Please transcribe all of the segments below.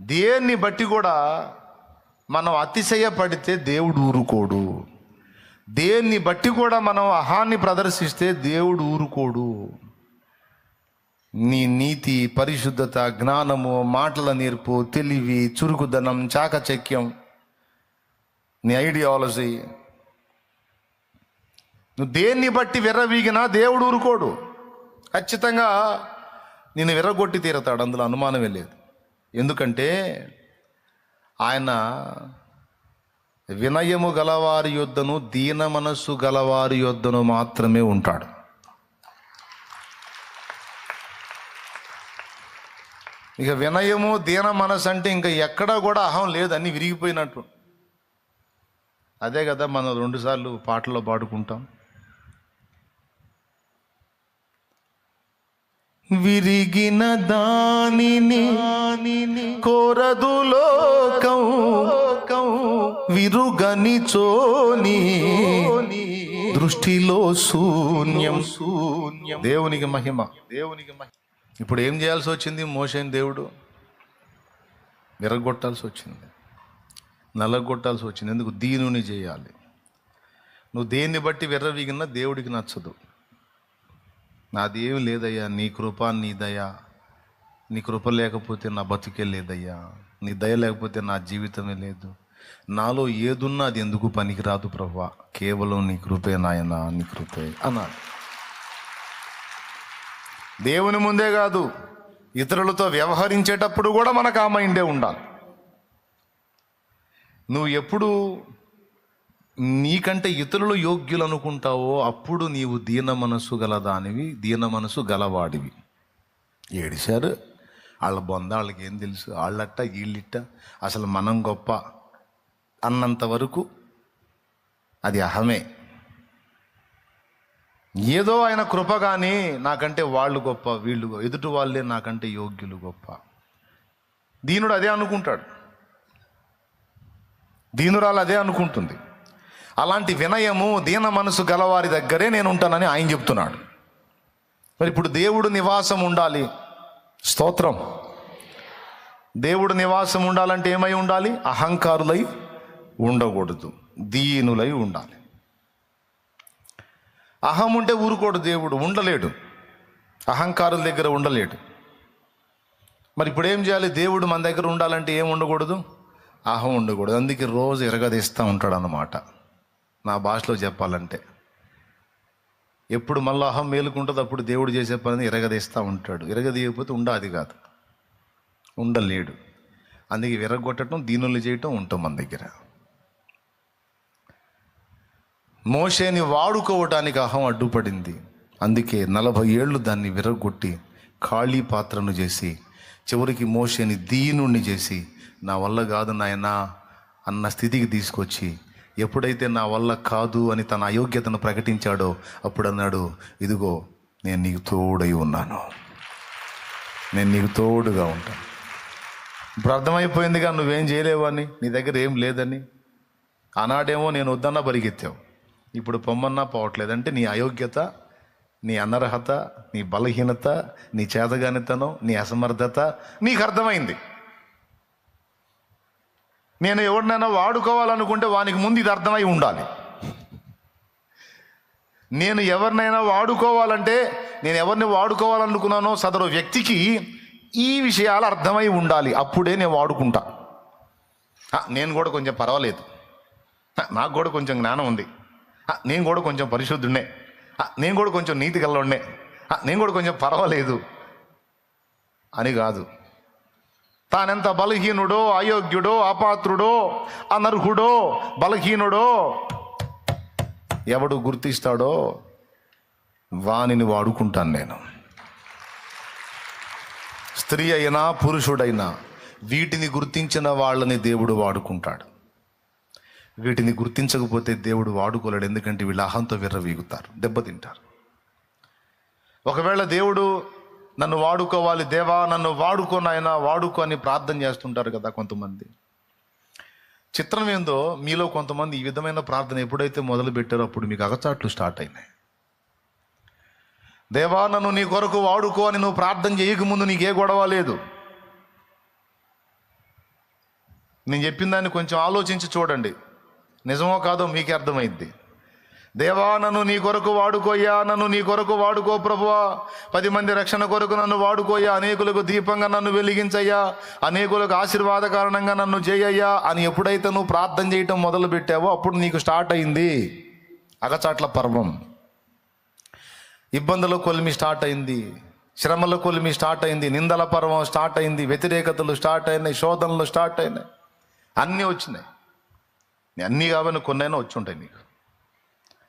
దేన్ని బట్టి కూడా మనం అతిశయపడితే దేవుడు ఊరుకోడు. దేన్ని బట్టి కూడా మనం అహాన్ని ప్రదర్శిస్తే దేవుడు ఊరుకోడు. నీ నీతి పరిశుద్ధత జ్ఞానము మాటల నేర్పు తెలివి చురుకుదనం చాకచక్యం నీ ఐడియాలజీ. నువ్వు దేన్ని బట్టి విర్రవీగినా దేవుడు ఊరుకోడు. ఖచ్చితంగా నేను విర్రగొట్టి తీరతాడు అందులో అనుమానమే లేదు. ఎందుకంటే ఆయన వినయము గలవారి యొద్దను దీన మనస్సు గలవారి యొద్దను మాత్రమే ఉంటాడు. ఇక వినయము దీన మనసు అంటే ఇంకా ఎక్కడా కూడా అహం లేదు అన్నీ విరిగిపోయినట్టు. అదే కదా మనం రెండుసార్లు పాటల్లో పాడుకుంటాం. విరిగిన దానిని కోరదు లోకం విరుగని చోని దృష్టిలో శూన్యం శూన్యం. దేవునికి మహిమ. దేవునికి మహిమ. ఇప్పుడు ఏం చేయాల్సి వచ్చింది? మోషన్ దేవుడు విరగొట్టాల్సి వచ్చింది. నలగొట్టాల్సి వచ్చింది. ఎందుకు? దీనుని చేయాలి. నువ్వు దేన్ని బట్టి విర్రవీగినా దేవుడికి నచ్చదు. నాది ఏమి లేదయ్యా నీ కృప నీ దయ. నీ కృప లేకపోతే నా బతుకే లేదయ్యా. నీ దయ లేకపోతే నా జీవితమే లేదు. నాలో ఏదున్నా అది ఎందుకు పనికిరాదు ప్రభా? కేవలం నీ కృపే నాయన నీ కృపే అన్నాడు. దేవుని ముందే కాదు ఇతరులతో వ్యవహరించేటప్పుడు కూడా మనకు ఆ మైండే ఉండాలి. నువ్వు ఎప్పుడు నీకంటే ఇతరులు యోగ్యులు అనుకుంటావో అప్పుడు నీవు దీన మనసు గలదానివి దీన మనసు గలవాడివి. ఏడిశారు? వాళ్ళ బొంద వాళ్ళకి ఏం తెలుసు? వాళ్ళట్ట వీళ్ళిట్ట అసలు మనం గొప్ప అన్నంత వరకు అది అహమే. ఏదో ఆయన కృప కానీ నాకంటే వాళ్ళు గొప్ప వీళ్ళు ఎదుటి వాళ్ళే నాకంటే యోగ్యులు గొప్ప. దీనుడు అదే అనుకుంటాడు. దీనురాలు అదే అనుకుంటుంది. అలాంటి వినయము దీన మనసు గలవారి దగ్గరే నేను ఉంటానని ఆయన చెప్తున్నాడు. మరి ఇప్పుడు దేవుడు నివాసం ఉండాలి. స్తోత్రం. దేవుడు నివాసం ఉండాలంటే ఏమై ఉండాలి? అహంకారులై ఉండకూడదు. దీనులై ఉండాలి. అహం ఉంటే ఊరుకోడు దేవుడు ఉండలేడు. అహంకారుల దగ్గర ఉండలేడు. మరి ఇప్పుడు ఏం చేయాలి? దేవుడు మన దగ్గర ఉండాలంటే ఏం ఉండకూడదు? అహం ఉండకూడదు. అందుకే రోజు ఎరగదీస్తూ ఉంటాడు అన్నమాట నా భాషలో చెప్పాలంటే. ఎప్పుడు మళ్ళీ అహం మేలుకుంటుంది అప్పుడు దేవుడు చేసే పని ఇరగదీస్తూ ఉంటాడు. ఇరగదీయకపోతే ఉండాది కాదు. ఉండలేడు. అందుకే విరగొట్టడం దీనులు చేయటం ఉంటాం మన దగ్గర. మోషేని వాడుకోవటానికి అహం అడ్డుపడింది. అందుకే నలభై ఏళ్ళు దాన్ని విరగొట్టి ఖాళీ పాత్రను చేసి చివరికి మోషేని దీనుణ్ణి చేసి నా వల్ల కాదు నాయనా అన్న స్థితికి తీసుకొచ్చి ఎప్పుడైతే నా వల్ల కాదు అని తన అయోగ్యతను ప్రకటించాడో అప్పుడు అన్నాడు ఇదిగో నేను నీకు తోడై ఉన్నాను. నేను నీకు తోడుగా ఉంటాను. ఇప్పుడు అర్థమైపోయిందిగా నువ్వేం చేయలేవు అని నీ దగ్గర ఏం లేదని? ఆనాడేమో నేను వద్దన్నా పరిగెత్తావు ఇప్పుడు పొమ్మన్నా పోవట్లేదు. అంటే నీ అయోగ్యత నీ అనర్హత నీ బలహీనత నీ చేతగానితనం నీ అసమర్థత నీకు అర్థమైంది. నేను ఎవరినైనా వాడుకోవాలనుకుంటే వానికి ముందు ఇది అర్థమై ఉండాలి. నేను ఎవరినైనా వాడుకోవాలంటే నేను ఎవరిని వాడుకోవాలనుకున్నానో సదరు వ్యక్తికి ఈ విషయాలు అర్థమై ఉండాలి. అప్పుడే నేను వాడుకుంటా. నేను కూడా కొంచెం పర్వాలేదు. నాకు కూడా కొంచెం జ్ఞానం ఉంది. నేను కూడా కొంచెం పరిశుద్ధుడినే. నేను కూడా కొంచెం నీతి గలవాడినే. నేను కూడా కొంచెం పర్వాలేదు. అని కాదు. తానెంత బలహీనుడో అయోగ్యుడో అపాత్రుడో అనర్హుడో బలహీనుడో ఎవడు గుర్తిస్తాడో వానిని వాడుకుంటాను నేను. స్త్రీ అయినా పురుషుడైనా వీటిని గుర్తించిన వాళ్ళని దేవుడు వాడుకుంటాడు. వీటిని గుర్తించకపోతే దేవుడు వాడుకోలేడు ఎందుకంటే వీళ్ళు అహంతో విర్రవీగుతారు దెబ్బతింటారు. ఒకవేళ దేవుడు నన్ను వాడుకోవాలి దేవా నన్ను వాడుకో నాయనా వాడుకో అని ప్రార్థన చేస్తుంటారు కదా కొంతమంది. చిత్రం ఏందో మీలో కొంతమంది ఈ విధమైన ప్రార్థన ఎప్పుడైతే మొదలు పెట్టారో అప్పుడు మీకు అగచాట్లు స్టార్ట్ అయినాయి. దేవా నన్ను నీ కొరకు వాడుకో అని నువ్వు ప్రార్థన చేయకముందు నీకే గొడవ లేదు. నేను చెప్పిన దాన్ని కొంచెం ఆలోచించి చూడండి. నిజమో కాదో మీకే అర్థమైద్ది. దేవా నన్ను నీ కొరకు వాడుకోయ్యా నన్ను నీ కొరకు వాడుకో ప్రభువా. పది మంది రక్షణ కొరకు నన్ను వాడుకోయ్యా అనేకులకు దీపంగా నన్ను వెలిగించయ్యా అనేకులకు ఆశీర్వాద కారణంగా నన్ను చేయయ్యా అని ఎప్పుడైతే నువ్వు ప్రార్థన చేయటం మొదలు పెట్టావో అప్పుడు నీకు స్టార్ట్ అయింది అగచాట్ల పర్వం. ఇబ్బందుల కొలిమి స్టార్ట్ అయింది శ్రమల కొలిమి స్టార్ట్ అయింది నిందల పర్వం స్టార్ట్ అయింది వ్యతిరేకతలు స్టార్ట్ అయినాయి శోధనలు స్టార్ట్ అయినాయి. అన్నీ వచ్చినాయి. అన్నీ కాబట్టి కొన్నైనా వచ్చి ఉంటాయి నీకు.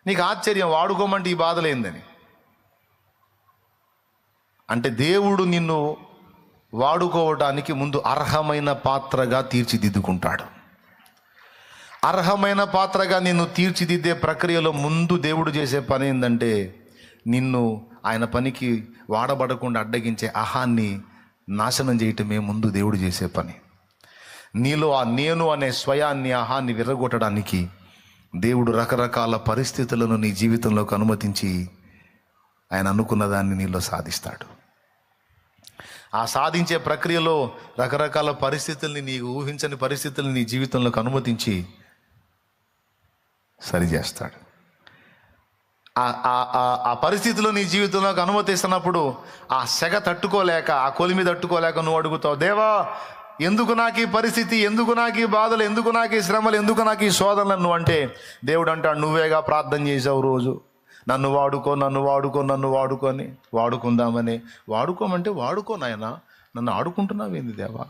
నీకు ఆశ్చర్యం వాడుకోమంటే ఈ బాధలేందని అంటే దేవుడు నిన్ను వాడుకోవటానికి ముందు అర్హమైన పాత్రగా తీర్చిదిద్దుకుంటాడు. అర్హమైన పాత్రగా నిన్ను తీర్చిదిద్దే ప్రక్రియలో ముందు దేవుడు చేసే పని ఏంటంటే నిన్ను ఆయన పనికి వాడబడకుండా అడ్డగించే అహాన్ని నాశనం చేయటమే ముందు దేవుడు చేసే పని. నీలో ఆ నేను అనే స్వయాన్ని అహాన్ని విరగొట్టడానికి దేవుడు రకరకాల పరిస్థితులను నీ జీవితంలోకి అనుమతించి ఆయన అనుకున్న దాన్ని నీలో సాధిస్తాడు. ఆ సాధించే ప్రక్రియలో రకరకాల పరిస్థితుల్ని నీకు ఊహించని పరిస్థితుల్ని నీ జీవితంలోకి అనుమతించి సరిచేస్తాడు. ఆ- ఆ- పరిస్థితిలో నీ జీవితంలోకి అనుమతిస్తున్నప్పుడు ఆ సెగ తట్టుకోలేక ఆ కొలిమి తట్టుకోలేక నువ్వు అడుగుతావు దేవా ఎందుకు నాకు ఈ పరిస్థితి? ఎందుకు నాకు ఈ బాధలు? ఎందుకు నాకు ఈ శ్రమలు? ఎందుకు నాకు ఈ శోధనలు? నువ్వు అంటే దేవుడు అంటాడు నువ్వేగా ప్రార్థన చేసావు రోజు. నన్ను వాడుకో నన్ను వాడుకో నన్ను వాడుకొని వాడుకుందామని. వాడుకోమంటే వాడుకో నాయన. నన్ను ఆడుకుంటున్నావేంది దేవా?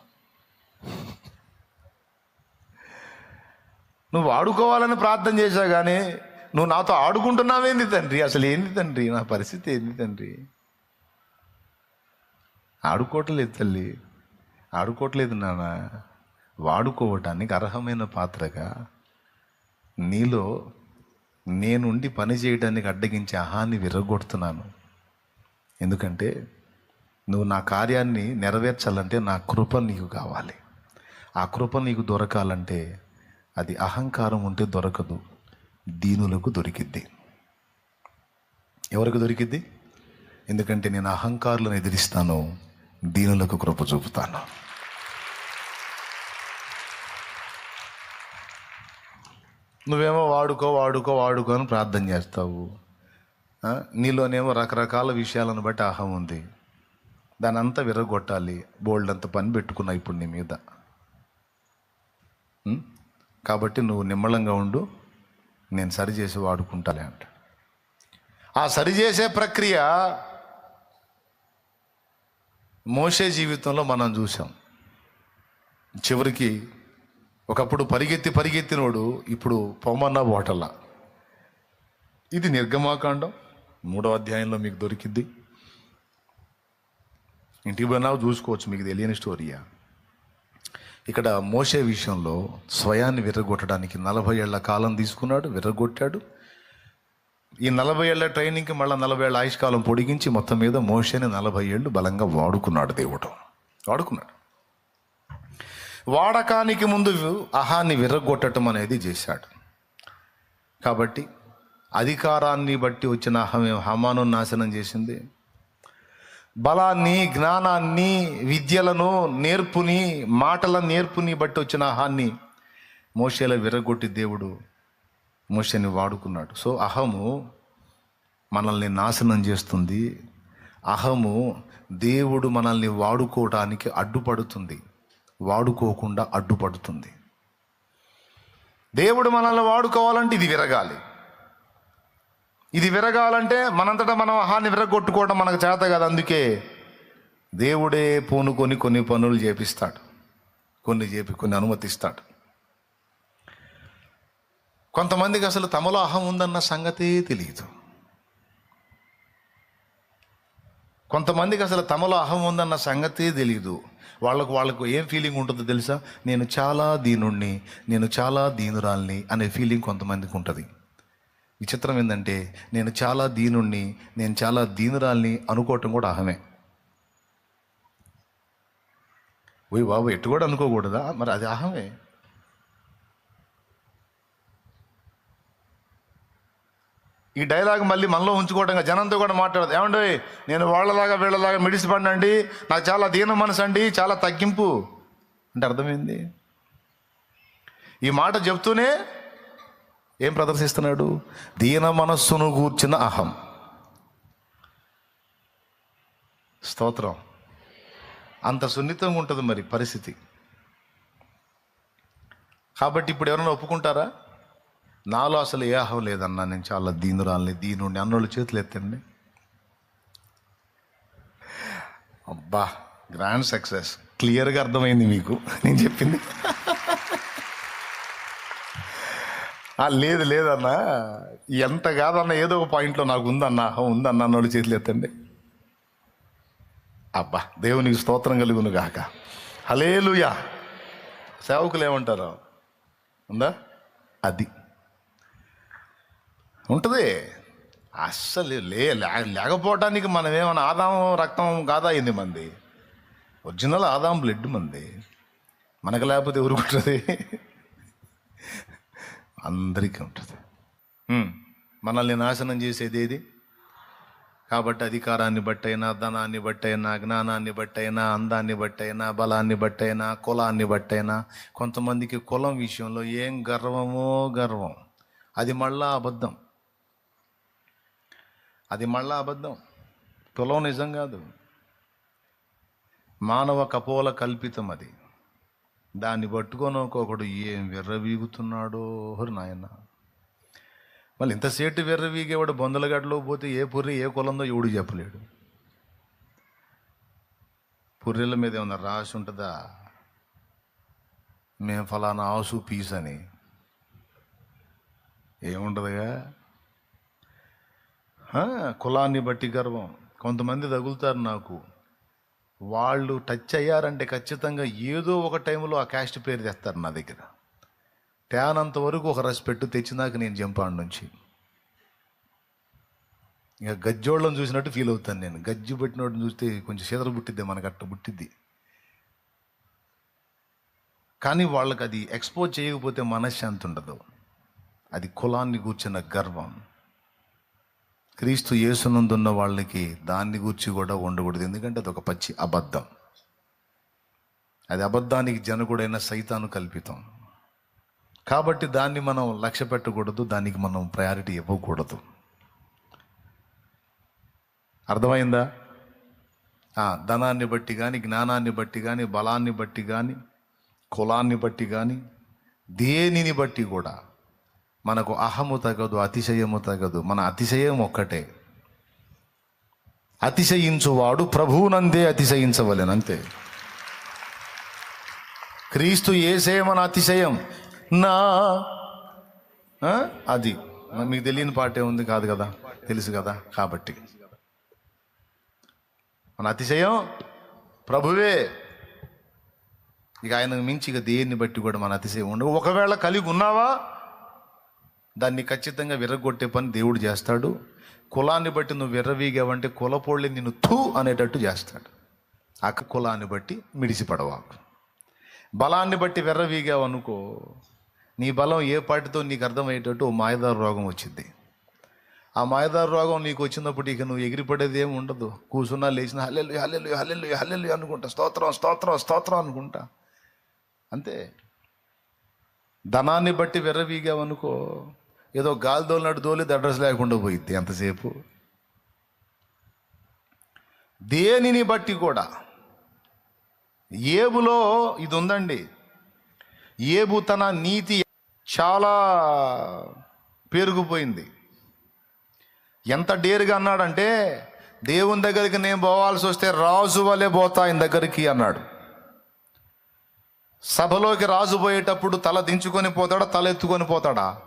నువ్వు వాడుకోవాలని ప్రార్థన చేశావు కానీ నువ్వు నాతో ఆడుకుంటున్నావేంది తండ్రి? అసలు ఏంది తండ్రి? నా పరిస్థితి ఏంది తండ్రి? ఆడుకోవట్లేదు తల్లి. ఆడుకోవట్లేదు నాన్న. వాడుకోవటానికి అర్హమైన పాత్రగా నీలో నేనుండి పని చేయడానికి అడ్డగించే అహాన్ని విరగొడుతున్నాను. ఎందుకంటే నువ్వు నా కార్యాన్ని నెరవేర్చాలంటే నా కృప నీకు కావాలి. ఆ కృప నీకు దొరకాలంటే అది అహంకారం ఉంటే దొరకదు దీనులకు దొరికిద్ది. ఎవరికి దొరికిద్ది? ఎందుకంటే నేను అహంకారులను ఎదిరిస్తాను. దీనులకు కృప చూపుతాను. నువ్వేమో వాడుకో వాడుకో వాడుకో అని ప్రార్థన చేస్తావు. నీలోనేమో రకరకాల విషయాలను బట్టి అహం ఉంది. దాని అంతా విరగొట్టాలి. బోల్డ్ అంత పని పెట్టుకున్నా ఇప్పుడు నీ మీద. కాబట్టి నువ్వు నిమ్మళంగా ఉండు. నేను సరిచేసి వాడుకుంటాలే అంట. ఆ సరిచేసే ప్రక్రియ మోసే జీవితంలో మనం చూసాం చివరికి ఒకప్పుడు పరిగెత్తి పరిగెత్తినోడు ఇప్పుడు పొమ్మన్న బోటల్లా. ఇది నిర్గమాకాండం మూడో అధ్యాయంలో మీకు దొరికిద్ది. ఇంటికి పోయినా చూసుకోవచ్చు మీకు తెలియని స్టోరీయా ఇక్కడ మోసే విషయంలో స్వయాన్ని విరగొట్టడానికి నలభై ఏళ్ళ కాలం తీసుకున్నాడు విరగొట్టాడు. ఈ నలభై ఏళ్ళ ట్రైనింగ్కి మళ్ళీ నలభై ఏళ్ళ ఆయుష్కాలం పొడిగించి మొత్తం మీద మోషని నలభై ఏళ్ళు బలంగా వాడుకున్నాడు దేవుడు. వాడుకున్నాడు. వాడకానికి ముందు అహాన్ని విరగొట్టడం అనేది చేశాడు. కాబట్టి అధికారాన్ని బట్టి వచ్చిన అహమే హమాను నాశనం చేసింది. బలాన్ని జ్ఞానాన్ని విద్యలను నేర్పుని మాటల నేర్పుని బట్టి వచ్చిన అహాన్ని మోషేల విరగొట్టి దేవుడు మోషని వాడుకున్నాడు. సో అహము మనల్ని నాశనం చేస్తుంది. అహము దేవుడు మనల్ని వాడుకోవడానికి అడ్డుపడుతుంది. వాడుకోకుండా అడ్డుపడుతుంది. దేవుడు మనల్ని వాడుకోవాలంటే ఇది విరగాలి. ఇది విరగాలంటే మనంతటా మనం అహాన్ని విరగొట్టుకోవడం మనకు చేత కాదు. అందుకే దేవుడే పూనుకొని కొన్ని పనులు చేపిస్తాడు. కొన్ని చేపి కొన్ని అనుమతిస్తాడు. కొంతమందికి అసలు తమలో అహం ఉందన్న సంగతే తెలియదు కొంతమందికి అసలు తమలో అహం ఉందన్న సంగతే తెలియదు వాళ్ళకు వాళ్ళకు ఏం ఫీలింగ్ ఉంటుందో తెలుసా? నేను చాలా దీనుణ్ణి నేను చాలా దీనురాల్ని అనే ఫీలింగ్ కొంతమందికి ఉంటుంది. విచిత్రం ఏంటంటే నేను చాలా దీనుణ్ణి నేను చాలా దీనురాల్ని అనుకోవటం కూడా అహమే. ఓయ్ బాబు ఎట్టు కూడా అనుకోకూడదా? మరి అది అహమే. ఈ డైలాగ్ మళ్ళీ మనలో ఉంచుకోవడంగా జనంతో కూడా మాట్లాడదు. ఏమండి? నేను వాళ్ళలాగా వీళ్ళలాగా మిడిసిపడినండి. నాకు చాలా దీన మనసు అండి చాలా తగ్గింపు. అంటే అర్థమైంది? ఈ మాట చెప్తూనే ఏం ప్రదర్శిస్తున్నాడు? దీన మనస్సును కూర్చిన అహం. స్తోత్రం. అంత సున్నితంగా ఉంటుంది మరి పరిస్థితి. కాబట్టి ఇప్పుడు ఎవరైనా ఒప్పుకుంటారా? నాలో అసలు ఏ అహం లేదన్నా నేను చాలా దీనురాలని దీనుండి అన్నోళ్ళు చేతులు ఎత్తండి అబ్బా గ్రాండ్ సక్సెస్ క్లియర్గా అర్థమైంది మీకు నేను చెప్పింది. ఆ, లేదు లేదన్నా. ఎంత కాదన్నా ఏదో ఒక పాయింట్లో నాకు ఉందన్నా అహం ఉందన్నా అన్నోళ్ళు చేతులు ఎత్తండి అబ్బా దేవునికి స్తోత్రం కలుగును గాక. హలేలుయా సేవకులు ఏమంటారు? ఉందా? అది. ఉంటుంది. అస్సలు లే లే- మనం ఏమైనా ఆదాం రక్తం కాదా అయింది మంది? ఒరిజినల్ ఆదాం బ్లడ్ మంది. మనకు లేకపోతే ఊరుకుంటుంది అందరికీ ఉంటుంది. మనల్ని నాశనం చేసేది ఏది? కాబట్టి అధికారాన్ని బట్టైనా ధనాన్ని బట్టైనా జ్ఞానాన్ని బట్టైనా అందాన్ని బట్టైనా బలాన్ని బట్టైనా కులాన్ని బట్టైనా కొంతమందికి కులం విషయంలో ఏం గర్వమో గర్వం. అది మళ్ళా అబద్ధం. అది మళ్ళా అబద్ధం. కులం నిజం కాదు. మానవ కపోల కల్పితం అది. దాన్ని పట్టుకొని ఒక్కొక్కడు ఏం విర్రవీగుతున్నాడో హరి నాయన. మళ్ళీ ఇంతసేటు విర్రవీగేవాడు బొందలగడ్డలో పోతే ఏ పుర్రి ఏ కులందో ఎవడు చెప్పలేడు. పుర్రెల మీద ఏమన్నా రాసి ఉంటుందా? మేము ఫలానా ఆసు పీస్ అని ఏముంటుందిగా కులాన్ని బట్టి గర్వం. కొంతమంది తగులుతారు నాకు. వాళ్ళు టచ్ అయ్యారంటే ఖచ్చితంగా ఏదో ఒక టైంలో ఆ క్యాస్ట్ పేరు తెస్తారు నా దగ్గర. తేనంత వరకు ఒక రెస్పెక్ట్ తెచ్చినాక నేను జంపాడు నుంచి. ఇక గజ్జోళ్ళని చూసినట్టు ఫీల్ అవుతాను నేను. గజ్జి పెట్టినోడిని చూస్తే కొంచెం సీదర పుట్టిద్ది మనకు అట్ట పుట్టిద్ది. కానీ వాళ్ళకి అది ఎక్స్పోజ్ చేయకపోతే మనశ్శాంతి ఉండదు. అది కులాన్ని కూర్చున్న గర్వం. క్రీస్తు యేసునందున్న వాళ్ళకి దాన్ని గూర్చి కూడా ఉండకూడదు ఎందుకంటే అది ఒక పచ్చి అబద్ధం. అది అబద్ధానికి జనకుడైన సైతాను కల్పితం. కాబట్టి దాన్ని మనం లక్ష్య పెట్టకూడదు దానికి మనం ప్రయారిటీ ఇవ్వకూడదు. అర్థమైందా? ధనాన్ని బట్టి కానీ జ్ఞానాన్ని బట్టి కానీ బలాన్ని బట్టి కానీ కులాన్ని బట్టి కానీ దేనిని బట్టి కూడా మనకు అహము తగదు అతిశయము తగదు. మన అతిశయం ఒక్కటే. అతిశయించువాడు ప్రభువునందే అతిశయించవలెను అంతే. క్రీస్తు ఏసే మన అతిశయం. నా ఆ? అది. మీకు తెలియని పాటే ఉంది కాదు కదా? తెలుసు కదా? కాబట్టి. మన అతిశయం ప్రభువే. ఇక ఆయనకు మించి ఇక దేన్ని బట్టి కూడా మన అతిశయం ఉండవు ఒకవేళ కలిగి ఉన్నావా? దాన్ని ఖచ్చితంగా విర్రగొట్టే పని దేవుడు చేస్తాడు. కులాన్ని బట్టి నువ్వు విర్రవీగావంటే కులపోళ్ళి నిన్ను థూ అనేటట్టు చేస్తాడు. అక్క కులాన్ని బట్టి మిడిసిపడవాకు. బలాన్ని బట్టి విర్రవీగావు అనుకో నీ బలం ఏ పాటితో నీకు అర్థమయ్యేటట్టు ఓ మాయదారు రోగం వచ్చింది. ఆ మాయదారు రోగం నీకు వచ్చినప్పుడు ఇక నువ్వు ఎగిరిపడేది ఏమి ఉండదు. కూర్చున్నా లేచిన హల్లెలు హల్లెలు హల్లెలు హల్లెలు అనుకుంటా స్తోత్రం స్తోత్రం స్తోత్రం అనుకుంటా. అంతే. ధనాన్ని బట్టి విర్రవీగావనుకో ఏదో గాలి దోలినట్టు దోలి అడ్రస్ లేకుండా పోయింది ఎంతసేపు దేనిని బట్టి కూడా ఏబులో ఇది ఉందండి ఏబు తన నీతి చాలా పెరిగిపోయింది ఎంత డేరుగా అన్నాడంటే దేవుని దగ్గరికి నేను పోవాల్సి వస్తే రాజు వలె పోతా ఆయన దగ్గరికి అన్నాడు. సభలోకి రాజు పోయేటప్పుడు తల దించుకొని పోతాడా తల ఎత్తుకొని పోతాడా?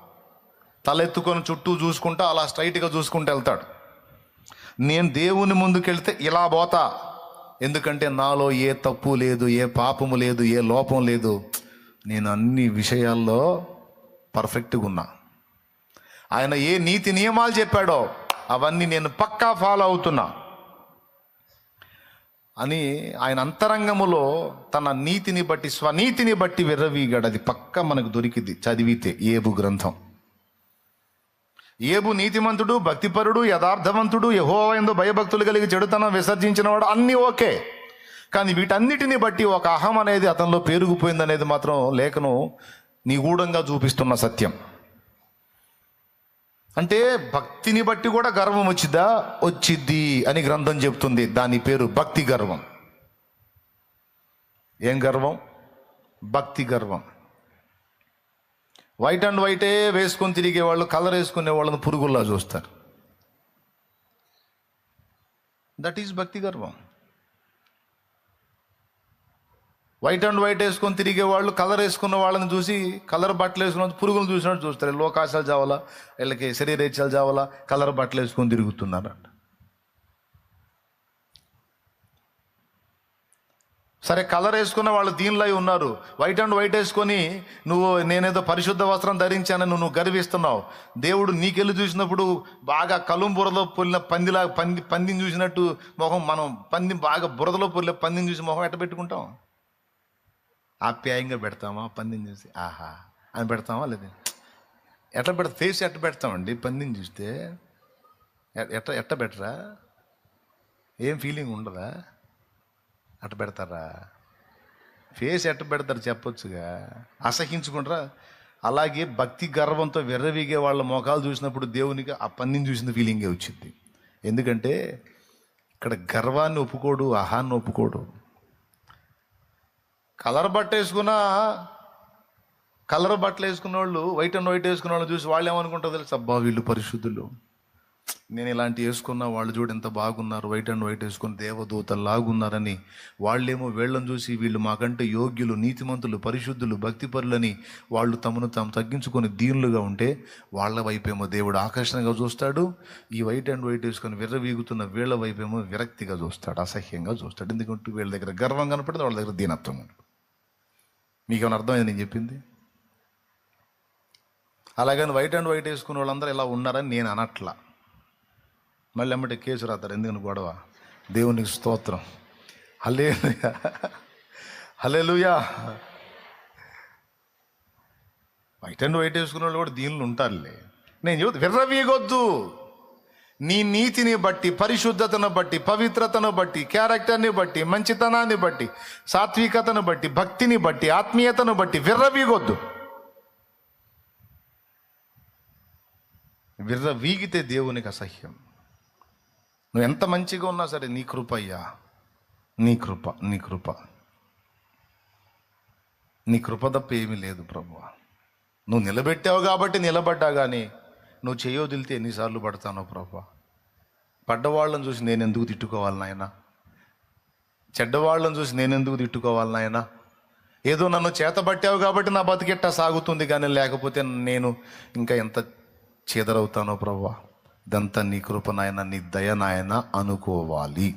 తలెత్తుకొని చుట్టూ చూసుకుంటా అలా స్ట్రైట్గా చూసుకుంటూ వెళ్తాడు. నేను దేవుని ముందుకెళ్తే ఇలా పోతా. ఎందుకంటే నాలో ఏ తప్పు లేదు ఏ పాపము లేదు ఏ లోపం లేదు. నేను అన్ని విషయాల్లో పర్ఫెక్ట్గా ఉన్నా. ఆయన ఏ నీతి నియమాలు చెప్పాడో అవన్నీ నేను పక్కా ఫాలో అవుతున్నా. అని ఆయన అంతరంగములో తన నీతిని బట్టి స్వనీతిని బట్టి విర్రవీగాడు. అది పక్క మనకు దొరికింది చదివితే ఏబు గ్రంథం. ఏబు నీతిమంతుడు భక్తిపరుడు యథార్థవంతుడు యహోవయందు భయభక్తులు కలిగి చెడుతనం విసర్జించినవాడు అన్నీ ఓకే. కానీ వీటన్నిటిని బట్టి ఒక అహం అనేది అతనిలో పేరుకుపోయిందనేది మాత్రం లేఖను నిగూఢంగా చూపిస్తున్న సత్యం. అంటే భక్తిని బట్టి కూడా గర్వం వచ్చిద్దా? వచ్చిద్ది అని గ్రంథం చెప్తుంది. దాని పేరు భక్తి గర్వం. ఏం గర్వం? భక్తి గర్వం. వైట్ అండ్ వైటే వేసుకొని తిరిగే వాళ్ళు కలర్ వేసుకునే వాళ్ళని పురుగుల్లా చూస్తారు. దట్ ఈజ్ భక్తి గర్వం వైట్ అండ్ వైట్ వేసుకొని తిరిగే వాళ్ళు కలర్ వేసుకున్న వాళ్ళని చూసి కలర్ బట్టలు వేసుకున్న పురుగులు చూసినట్టు చూస్తారు. లోకాశాలు చావాలా? వీళ్ళకి శరీరేచ్ఛలు చావాలా? కలర్ బట్టలు వేసుకొని తిరుగుతున్నారంట. సరే కలర్ వేసుకున్న వాళ్ళు దీనిలో ఉన్నారు. వైట్ అండ్ వైట్ వేసుకొని నువ్వు నేనేదో పరిశుద్ధ వస్త్రం ధరించానని నువ్వు గర్విస్తున్నావు. దేవుడు నీకెళ్ళి చూసినప్పుడు బాగా కలుం బురదలో పొల్లిన పందిలా పంది పందిని చూసినట్టు మొహం మనం పంది బాగా బురదలో పొల్లిన పందిని చూసి మొహం ఎట్ట పెట్టుకుంటాం? ఆప్యాయంగా పెడతామా? పందిని చూసి ఆహా అని పెడతామా లేదా? ఎట్లా పెడతా ఫేస్ ఎట్ట పెడతామండి? పందిని చూస్తే ఎ- ఎట్ట ఎట్ట పెట్టరా? ఏం ఫీలింగ్ ఉండదా? అట్ట పెడతారా? ఫేస్ ఎట్ట పెడతారు చెప్పొచ్చుగా? అసహించుకుంటారా? అలాగే భక్తి గర్వంతో విర్రవీగే వాళ్ళ మొఖాలు చూసినప్పుడు దేవునికి ఆ పందిని చూసిన ఫీలింగే వచ్చింది. ఎందుకంటే ఇక్కడ గర్వాన్ని ఒప్పుకోడు అహాన్ని ఒప్పుకోడు. కలర్ బట్ట వేసుకున్నా కలర్ బట్టలు వేసుకున్న వాళ్ళు వైట్ అండ్ వైట్ వేసుకున్న వాళ్ళు చూసి వాళ్ళు ఏమనుకుంటారు తెలుసు? అబ్బా వీళ్ళు పరిశుద్ధులు. నేను ఇలాంటి వేసుకున్న వాళ్ళు చూడు ఎంత బాగున్నారు. వైట్ అండ్ వైట్ వేసుకుని దేవదూతలు లాగున్నారని వాళ్ళేమో వీళ్ళని చూసి వీళ్ళు మాకంటే యోగ్యులు నీతిమంతులు పరిశుద్ధులు భక్తిపరులని వాళ్ళు తమను తాము తగ్గించుకొని దీనులుగా ఉంటే వాళ్ళ వైపేమో దేవుడు ఆకర్షణగా చూస్తాడు. ఈ వైట్ అండ్ వైట్ వేసుకొని విర్రవీగుతున్న వీళ్ళ వైపేమో విరక్తిగా చూస్తాడు అసహ్యంగా చూస్తాడు. ఎందుకంటే వీళ్ళ దగ్గర గర్వం కనపడదు వాళ్ళ దగ్గర దీనత్వం కనపడదు మీకేమైనా అర్థమైంది నేను చెప్పింది? అలాగని వైట్ అండ్ వైట్ వేసుకున్న వాళ్ళందరూ ఇలా ఉన్నారని నేను అనట్లా. మళ్ళీ అమ్మటే కేసు రాతారు ఎందుకని గొడవ? దేవునికి స్తోత్రం. హలే హలేలుయా వైట్ అండ్ వైట్ వేసుకున్న వాళ్ళు కూడా దీనిలో ఉంటారులే. నేను చెబుతా విర్రవీగొద్దు. నీ నీతిని బట్టి పరిశుద్ధతను బట్టి పవిత్రతను బట్టి క్యారెక్టర్ని బట్టి మంచితనాన్ని బట్టి సాత్వికతను బట్టి భక్తిని బట్టి ఆత్మీయతను బట్టి విర్రవీగొద్దు. విర్ర వీగితే దేవునికి అసహ్యం. నువ్వు ఎంత మంచిగా ఉన్నా సరే నీ కృప అయ్యా నీ కృప నీ కృప. నీ కృప తప్ప ఏమీ లేదు ప్రభు నువ్వు నిలబెట్టావు కాబట్టి నిలబడ్డా కానీ నువ్వు చేయొదిలితే ఎన్నిసార్లు పడతానో ప్రభు పడ్డవాళ్ళని చూసి నేను ఎందుకు తిట్టుకోవాలి నాయన? చెడ్డవాళ్ళని చూసి నేను ఎందుకు తిట్టుకోవాలి నాయన? ఏదో నన్ను చేతబట్టావు కాబట్టి నా బతికెట్టా సాగుతుంది కానీ లేకపోతే నేను ఇంకా ఎంత చేదరవుతానో ప్రభా ఇదంతా నీ కృప నాయన నీ దయ నాయన అనుకోవాలి.